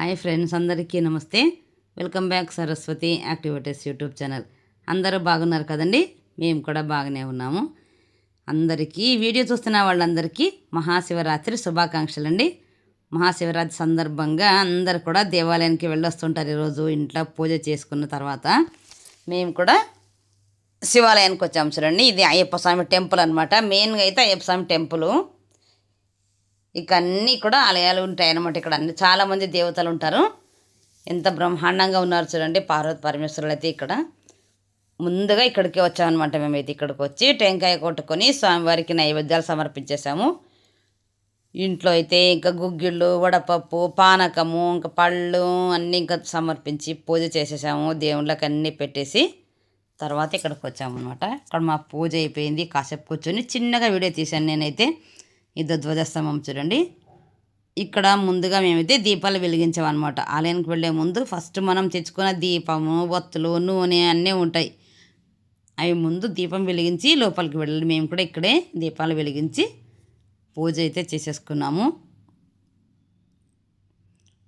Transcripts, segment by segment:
Hi friends అందరికీ నమస్తే. Welcome back Saraswati activities YouTube channel. అందరూ బాగున్నారు కదండి? మేము కూడా బాగానే ఉన్నాము. అందరికీ వీడియో చూస్తున్న వాళ్ళందరికీ మహాశివరాత్రి శుభాకాంక్షలు అండి మహాశివరాత్రి సందర్భంగా అందరు కూడా దేవాలయానికి వెళ్ళొస్తుంటారు ఈరోజు ఇంట్లో పూజ చేసుకున్న తర్వాత. మేము కూడా శివాలయానికి వచ్చాము చూడండి. ఇది అయ్యప్ప స్వామి టెంపుల్ అనమాట మెయిన్గా అయితే అయ్యప్ప స్వామి టెంపుల్. ఇక అన్నీ కూడా ఆలయాలు ఉంటాయి అన్నమాట ఇక్కడ. అన్ని చాలామంది దేవతలు ఉంటారు. ఎంత బ్రహ్మాండంగా ఉన్నారు చూడండి. పార్వతి పరమేశ్వరులు అయితే ఇక్కడ. ముందుగా ఇక్కడికి వచ్చామన్నమాట మేమైతే ఇక్కడికి వచ్చి టెంకాయ కొట్టుకొని స్వామివారికి నైవేద్యాలు సమర్పించేసాము ఇంట్లో అయితే ఇంకా గుగ్గిళ్ళు వడపప్పు పానకము ఇంకా పళ్ళు అన్నీ ఇంకా సమర్పించి పూజ చేసేసాము. దేవుళ్ళకి అన్నీ పెట్టేసి తర్వాత ఇక్కడికి వచ్చాము అనమాట ఇక్కడ మా పూజ అయిపోయింది. కాసేపు కూర్చొని చిన్నగా వీడియో తీశాను నేనైతే. ఇది ధ్వజస్తంభం చూడండి. ఇక్కడ ముందుగా మేమైతే దీపాలు వెలిగించామన్నమాట. ఆలయానికి వెళ్ళే ముందు ఫస్ట్ మనం తెచ్చుకున్న దీపము ఒత్తులు నూనె అన్నీ ఉంటాయి. అవి ముందు దీపం వెలిగించి లోపలికి వెళ్ళాలి. మేము కూడా ఇక్కడే దీపాలు వెలిగించి పూజ అయితే చేసేసుకున్నాము.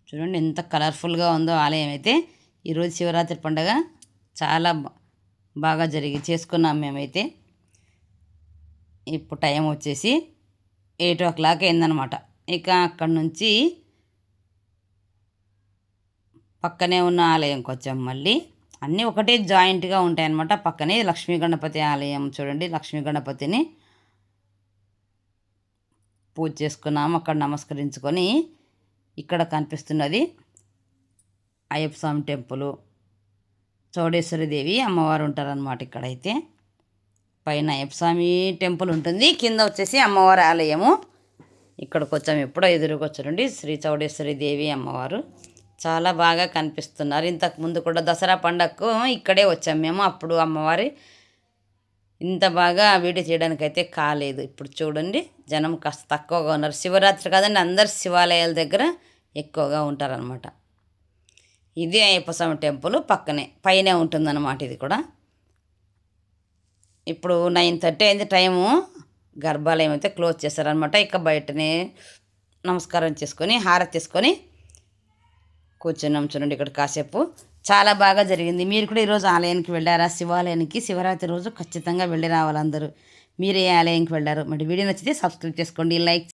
చూడండి ఎంత కలర్ఫుల్గా ఉందో ఆలయం అయితే. ఈరోజు శివరాత్రి పండుగ చాలా బాగా జరిగి చేసుకున్నాం మేమైతే. ఇప్పుడు టైం వచ్చేసి ఎయిట్ ఓ క్లాక్ అయిందనమాట. ఇక అక్కడి నుంచి పక్కనే ఉన్న ఆలయంకి వచ్చాం మళ్ళీ. అన్నీ ఒకటే జాయింట్గా ఉంటాయన్నమాట. పక్కనే లక్ష్మీ గణపతి ఆలయం చూడండి. లక్ష్మీ గణపతిని పూజ చేసుకున్నాము. అక్కడ నమస్కరించుకొని ఇక్కడ కనిపిస్తున్నది అయ్యప్ప స్వామి టెంపుల్. చౌడేశ్వరి దేవి అమ్మవారు ఉంటారనమాట ఇక్కడైతే. పైన అయ్యప్ప టెంపుల్ ఉంటుంది. కింద వచ్చేసి అమ్మవారి ఆలయము. ఇక్కడికి వచ్చాము ఎప్పుడో ఎదురుకు వచ్చారండి శ్రీ చౌడేశ్వరి దేవి అమ్మవారు. చాలా బాగా కనిపిస్తున్నారు. ఇంతకు ముందు కూడా దసరా పండగకు ఇక్కడే వచ్చాము మేము. అప్పుడు అమ్మవారి ఇంత బాగా వీడియో చేయడానికి అయితే కాలేదు. ఇప్పుడు చూడండి జనం కాస్త తక్కువగా ఉన్నారు. శివరాత్రి కాదండి అందరు శివాలయాల దగ్గర ఎక్కువగా ఉంటారనమాట ఇది అయ్యప్ప స్వామి టెంపుల్ పక్కనే పైనే ఉంటుందన్నమాట ఇది కూడా. ఇప్పుడు నైన్ థర్టీ అయింది టైము. గర్భాలయం అయితే క్లోజ్ చేశారనమాట ఇక బయటనే నమస్కారం చేసుకొని హారతి తీసుకొని కూర్చున్నాం చూడండి ఇక్కడ కాసేపు. చాలా బాగా జరిగింది. మీరు కూడా ఈరోజు ఆలయానికి వెళ్ళారా? శివాలయానికి శివరాత్రి రోజు ఖచ్చితంగా వెళ్ళి రావాలందరూ మీరే మీరు ఏ ఆలయానికి వెళ్ళారు. మరి వీడియో నచ్చితే సబ్స్క్రైబ్ చేసుకోండి లైక్